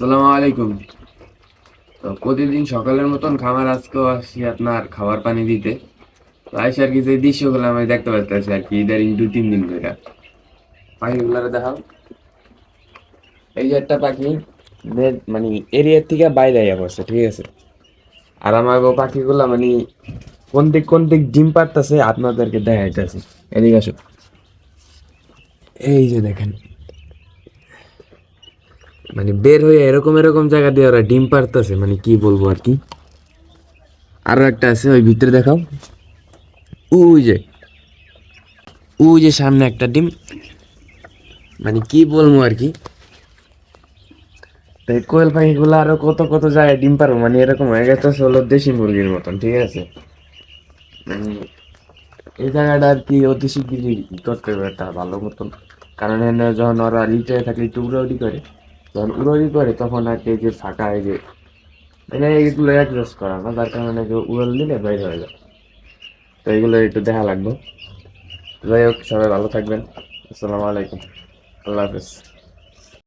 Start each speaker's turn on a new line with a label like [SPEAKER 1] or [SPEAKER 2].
[SPEAKER 1] আসসালামু আলাইকুম। তো প্রতিদিন সকালের মতন খামার, আজকেও আপনার খাবার পানি দিতে। তো আর কি যে দৃশ্যগুলো আমি দেখতে পাচ্ছি আর কি ইদারিং দু, তিন দিন ধরে। পাখিগুলো দেখাও। এই যে একটা পাখি মানে এরিয়ার থেকে বাইরে আইয়া ঠিক আছে? আর আমার পাখিগুলা মানে কোন দিক কোন দিক ডিম পারতেছে আপনাদেরকে দেখাইতেছে। এদিকে আসো এই যে দেখেন মানে বের হয়ে এরকম এরকম জায়গা দিয়ে ওরা ডিম পারতেছে মানে কি বলব আর কি? আরও একটা আছে, ওই ভিতরে দেখাও। ওই যে ওই যে সামনে একটা ডিম। মানে কি বলব আর কি? তো এই কোয়েল পাখিগুলো আরও কত কত জায়গায় ডিম পারব মানে এরকম হয়ে গেছে হলো দেশি মুরগির মতন, ঠিক আছে? মানে এই জায়গাটা আর কি অতি শিগগিরই করতে হবে একটা ভালো মতন। কারণ এখানে যখন ওরা লিটে থাকলে উড়াউড়ি করে। যখন উড়াউড়ি করে তখন আর কি যে ফাঁকা এই যে মানে এইগুলো অ্যাডজাস্ট করা না তার কারণে যে উড়াল দিলে বাইরে হয়ে যায়। তো এইগুলো একটু দেখা লাগবে। যাই হোক, সবাই ভালো থাকবেন। আসসালামু আলাইকুম। আল্লাহ হাফেজ।